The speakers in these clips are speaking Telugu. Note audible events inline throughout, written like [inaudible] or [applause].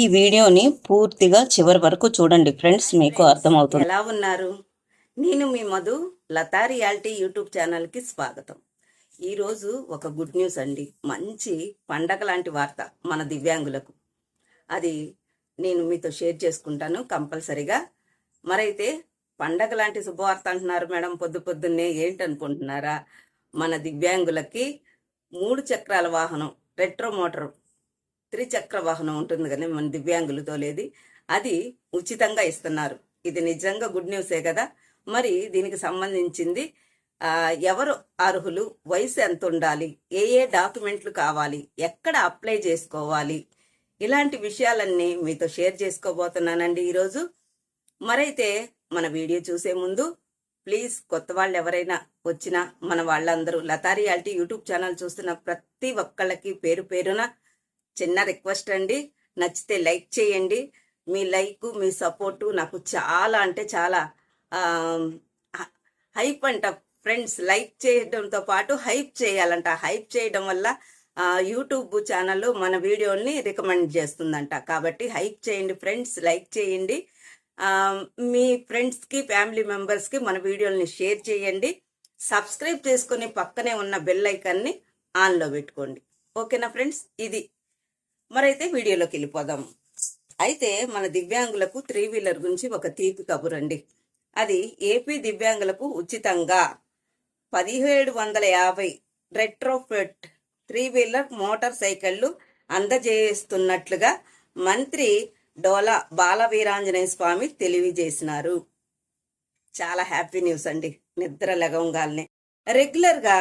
ఈ వీడియోని పూర్తిగా చివరి వరకు చూడండి ఫ్రెండ్స్ మీకు అర్థమవుతుంది. ఎలా ఉన్నారు? నేను మీ మధు లతా రియాలిటీ యూట్యూబ్ ఛానల్కి స్వాగతం. ఈరోజు ఒక గుడ్ న్యూస్ అండి. మంచి పండగ లాంటి వార్త మన దివ్యాంగులకు. అది నేను మీతో షేర్ చేసుకుంటాను కంపల్సరిగా. మరైతే పండగ లాంటి శుభవార్త అంటున్నారు మేడం పొద్దు పొద్దున్నే ఏంటనుకుంటున్నారా? మన దివ్యాంగులకి మూడు చక్రాల వాహనం రెట్రో మోటార్ త్రిచక్ర వాహనం ఉంటుంది కదా మన దివ్యాంగులు తోలేది అది ఉచితంగా ఇస్తున్నారు. ఇది నిజంగా గుడ్ న్యూసే కదా. మరి దీనికి సంబంధించింది ఎవరు అర్హులు వయసు ఎంత ఉండాలి ఏ ఏ డాక్యుమెంట్లు కావాలి ఎక్కడ అప్లై చేసుకోవాలి ఇలాంటి విషయాలన్నీ మీతో షేర్ చేసుకోబోతున్నానండి ఈరోజు. మరైతే మన వీడియో చూసే ముందు ప్లీజ్ కొత్త వాళ్ళు ఎవరైనా వచ్చినా మన వాళ్ళందరూ లతా రియాలిటీ యూట్యూబ్ ఛానల్ చూస్తున్న ప్రతి ఒక్కళ్ళకి పేరు పేరున చిన్న రిక్వెస్ట్ అండి. నచ్చితే లైక్ చేయండి. మీ లైక్ మీ సపోర్టు నాకు చాలా అంటే చాలా హైప్ అంట ఫ్రెండ్స్. లైక్ చేయడంతో పాటు హైప్ చేయాలంట. హైప్ చేయడం వల్ల యూట్యూబ్ ఛానల్ మన వీడియోని రికమెండ్ చేస్తుందంట. కాబట్టి హైప్ చేయండి ఫ్రెండ్స్. లైక్ చేయండి. మీ ఫ్రెండ్స్కి ఫ్యామిలీ మెంబర్స్కి మన వీడియోని షేర్ చేయండి. సబ్స్క్రైబ్ చేసుకుని పక్కనే ఉన్న బెల్ ఐకాన్ని ఆన్లో పెట్టుకోండి. ఓకేనా ఫ్రెండ్స్? ఇది మరైతే వీడియోలోకి వెళ్ళిపోదాం. అయితే మన దివ్యాంగులకు త్రీ వీలర్ గురించి ఒక తీపి కబురండి. అది ఏపీ దివ్యాంగులకు ఉచితంగా పదిహేడు వందల యాభై రెట్రోఫిట్ త్రీ వీలర్ మోటార్ సైకిళ్ళు అందజేస్తున్నట్లుగా మంత్రి డోలా బాలవీరాంజనేయ స్వామి తెలియజేసినారు. చాలా హ్యాపీ న్యూస్ అండి. నిద్ర లెగంగాల్నే రెగ్యులర్గా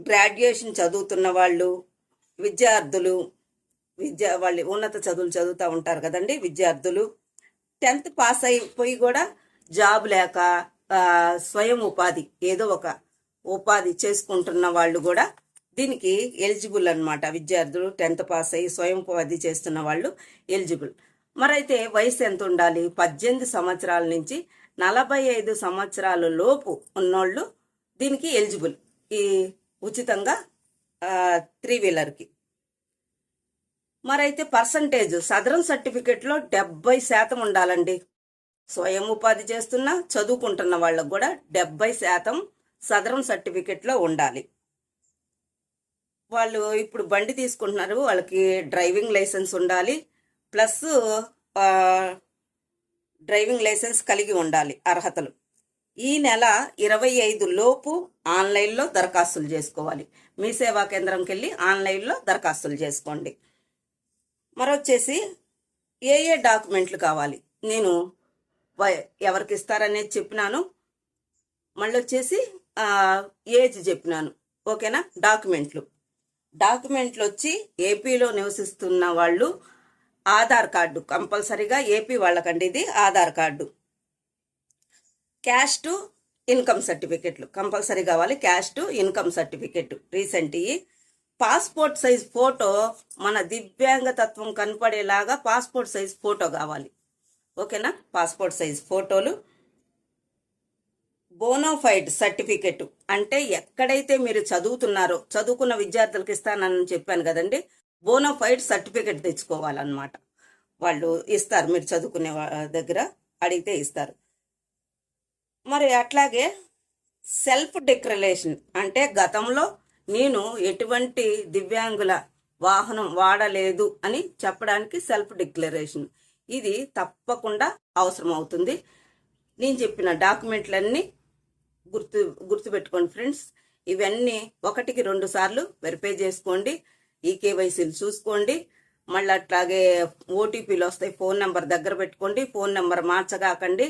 గ్రాడ్యుయేషన్ చదువుతున్న వాళ్ళు విద్యార్థులు విద్యా వాళ్ళు ఉన్నత చదువులు చదువుతూ ఉంటారు కదండి విద్యార్థులు. టెన్త్ పాస్ అయిపోయి కూడా జాబ్ లేక స్వయం ఉపాధి ఏదో ఒక ఉపాధి చేసుకుంటున్న వాళ్ళు కూడా దీనికి ఎలిజిబుల్ అనమాట విద్యార్థులు టెన్త్ పాస్ అయ్యి స్వయం ఉపాధి చేస్తున్న వాళ్ళు ఎలిజిబుల్. మరైతే వయసు ఎంత ఉండాలి? పద్దెనిమిది సంవత్సరాల నుంచి నలభై ఐదు సంవత్సరాల లోపు ఉన్నోళ్ళు దీనికి ఎలిజిబుల్. ఈ ఉచితంగా త్రీ వీలర్కి. మరైతే పర్సంటేజ్ సదరం సర్టిఫికెట్లో డెబ్బై శాతం ఉండాలండి. స్వయం ఉపాధి చేస్తున్న చదువుకుంటున్న వాళ్ళకు కూడా డెబ్బై శాతం సదరం సర్టిఫికెట్లో ఉండాలి. వాళ్ళు ఇప్పుడు బండి తీసుకుంటున్నారు వాళ్ళకి డ్రైవింగ్ లైసెన్స్ ఉండాలి. ప్లస్ డ్రైవింగ్ లైసెన్స్ కలిగి ఉండాలి అర్హతలు. ఈ నెల ఇరవై ఐదు లోపు ఆన్లైన్లో దరఖాస్తులు చేసుకోవాలి. మీ సేవా కేంద్రంకి వెళ్ళి ఆన్లైన్లో దరఖాస్తులు చేసుకోండి. మరొచ్చేసి ఏ ఏ డాక్యుమెంట్లు కావాలి? నేను ఎవరికి ఇస్తారనేది చెప్పినాను. మళ్ళీ వచ్చేసి ఏజ్ చెప్పినాను. ఓకేనా? డాక్యుమెంట్లు. డాక్యుమెంట్లు వచ్చి ఏపీలో నివసిస్తున్న వాళ్ళు ఆధార్ కార్డు కంపల్సరీగా ఏపీ వాళ్ళకండి ఇది Aadhaar card. Caste to income సర్టిఫికెట్లు కంపల్సరీ కావాలి caste to income certificate recent passport size photo మన దివ్యాంగ తత్వం కనపడేలాగా పాస్పోర్ట్ సైజ్ ఫోటో కావాలి. ఓకేనా? పాస్పోర్ట్ సైజ్ ఫోటోలు. Bonafide certificate. అంటే ఎక్కడైతే మీరు చదువుతున్నారో చదువుకున్న విద్యార్థులకు ఇస్తానని చెప్పాను కదండి బోనోఫైడ్ సర్టిఫికెట్ తెచ్చుకోవాలన్నమాట. వాళ్ళు ఇస్తారు మీరు చదువుకునే దగ్గర అడిగితే ఇస్తారు. మరి అట్లాగే సెల్ఫ్ డిక్లరేషన్ అంటే గతంలో నేను ఎటువంటి దివ్యాంగుల వాహనం వాడలేదు అని చెప్పడానికి సెల్ఫ్ డిక్లరేషన్. ఇది తప్పకుండా అవసరం అవుతుంది నేను చెప్పిన డాక్యుమెంట్లన్నీ గుర్తు గుర్తుపెట్టుకోండి ఫ్రెండ్స్. ఇవన్నీ ఒకటికి రెండు సార్లు వెరిఫై చేసుకోండి. ఈ కేవైసీలు చూసుకోండి. మళ్ళీ అట్లాగే ఓటీపీలు వస్తాయి. ఫోన్ నెంబర్ దగ్గర పెట్టుకోండి. ఫోన్ నెంబర్ మార్చగాకండి.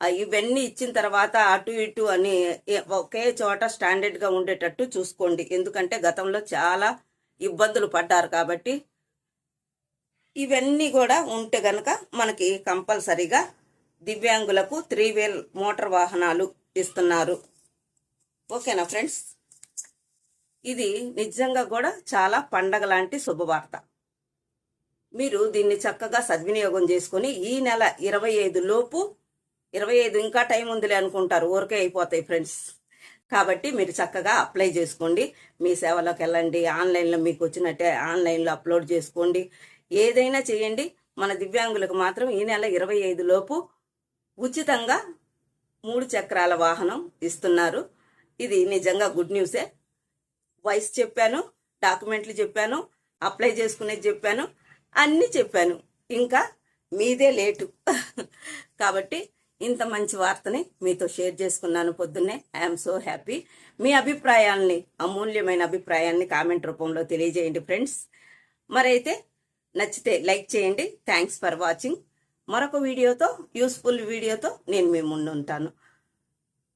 ఇవన్నీ ఇచ్చిన తర్వాత అటు ఇటు అని ఒకే చోట స్టాండర్డ్గా ఉండేటట్టు చూసుకోండి. ఎందుకంటే గతంలో చాలా ఇబ్బందులు పడ్డారు కాబట్టి ఇవన్నీ కూడా ఉంటే గనక మనకి కంపల్సరీగా దివ్యాంగులకు త్రీ వీల్ మోటార్ వాహనాలు ఇస్తున్నారు. ఓకేనా ఫ్రెండ్స్? ఇది నిజంగా కూడా చాలా పండగ లాంటి శుభవార్త. మీరు దీన్ని చక్కగా సద్వినియోగం చేసుకుని ఈ నెల ఇరవై ఐదు లోపు ఇరవై ఐదు ఇంకా టైం ఉందిలే అనుకుంటారు. ఊరికే అయిపోతాయి ఫ్రెండ్స్. కాబట్టి మీరు చక్కగా అప్లై చేసుకోండి. మీ సేవలోకి వెళ్ళండి. ఆన్లైన్లో మీకు వచ్చినట్టే ఆన్లైన్లో అప్లోడ్ చేసుకోండి. ఏదైనా చేయండి. మన దివ్యాంగులకు మాత్రం ఈ నెల ఇరవై ఐదు లోపు ఉచితంగా మూడు చక్రాల వాహనం ఇస్తున్నారు. ఇది నిజంగా గుడ్ న్యూసే. వయసు చెప్పాను డాక్యుమెంట్లు చెప్పాను అప్లై చేసుకునేది చెప్పాను అన్నీ చెప్పాను. ఇంకా మీదే లేటు. [laughs] కాబట్టి ఇంత మంచి వార్తని మీతో షేర్ చేసుకున్నాను పొద్దున్నే. ఐఎమ్ సో హ్యాపీ మీ అభిప్రాయాల్ని అమూల్యమైన అభిప్రాయాన్ని కామెంట్ రూపంలో తెలియజేయండి ఫ్రెండ్స్. మరైతే నచ్చితే లైక్ చేయండి. థ్యాంక్స్ ఫర్ వాచింగ్ మరొక వీడియోతో యూస్ఫుల్ వీడియోతో నేను మీ ముందుంటాను.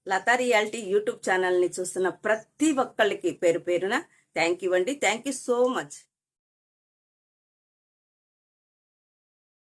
లతా రియాలిటీ యూట్యూబ్ ఛానల్ని చూస్తున్న ప్రతి ఒక్కళ్ళకి పేరు పేరున థ్యాంక్ యూ అండి. Thank you so much